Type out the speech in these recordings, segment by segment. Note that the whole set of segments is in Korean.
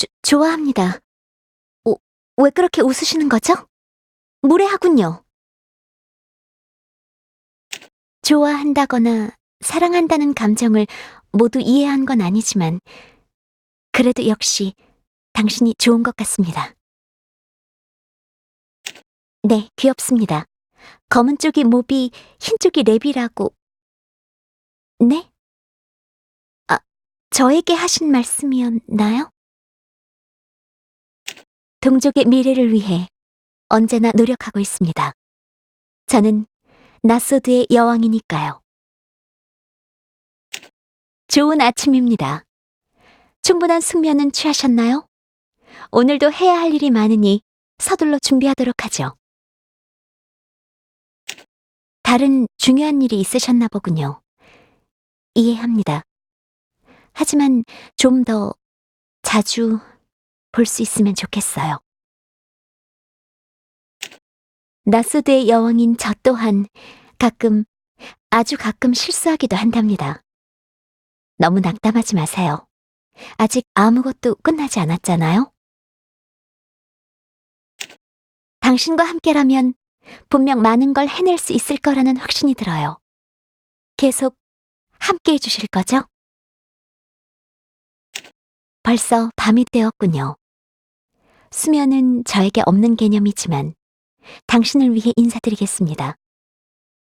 조, 좋아합니다. 오, 왜 그렇게 웃으시는 거죠? 무례하군요. 좋아한다거나 사랑한다는 감정을 모두 이해한 건 아니지만, 그래도 역시 당신이 좋은 것 같습니다. 네, 귀엽습니다. 검은 쪽이 모비, 흰 쪽이 랩이라고. 네? 아, 저에게 하신 말씀이었나요? 동족의 미래를 위해 언제나 노력하고 있습니다. 저는 나소드의 여왕이니까요. 좋은 아침입니다. 충분한 숙면은 취하셨나요? 오늘도 해야 할 일이 많으니 서둘러 준비하도록 하죠. 다른 중요한 일이 있으셨나 보군요. 이해합니다. 하지만 좀 더 자주 볼 수 있으면 좋겠어요. 나소드의 여왕인 저 또한 가끔, 아주 가끔 실수하기도 한답니다. 너무 낙담하지 마세요. 아직 아무것도 끝나지 않았잖아요? 당신과 함께라면 분명 많은 걸 해낼 수 있을 거라는 확신이 들어요. 계속 함께 해주실 거죠? 벌써 밤이 되었군요. 수면은 저에게 없는 개념이지만 당신을 위해 인사드리겠습니다.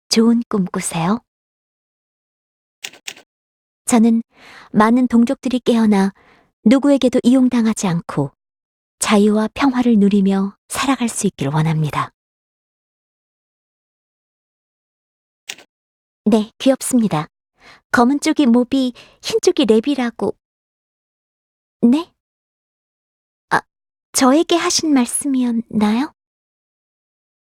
좋은 꿈 꾸세요. 저는 많은 동족들이 깨어나 누구에게도 이용당하지 않고 자유와 평화를 누리며 살아갈 수 있길 원합니다. 네, 귀엽습니다. 검은 쪽이 모비, 흰 쪽이 랩이라고. 네? 아, 저에게 하신 말씀이었나요?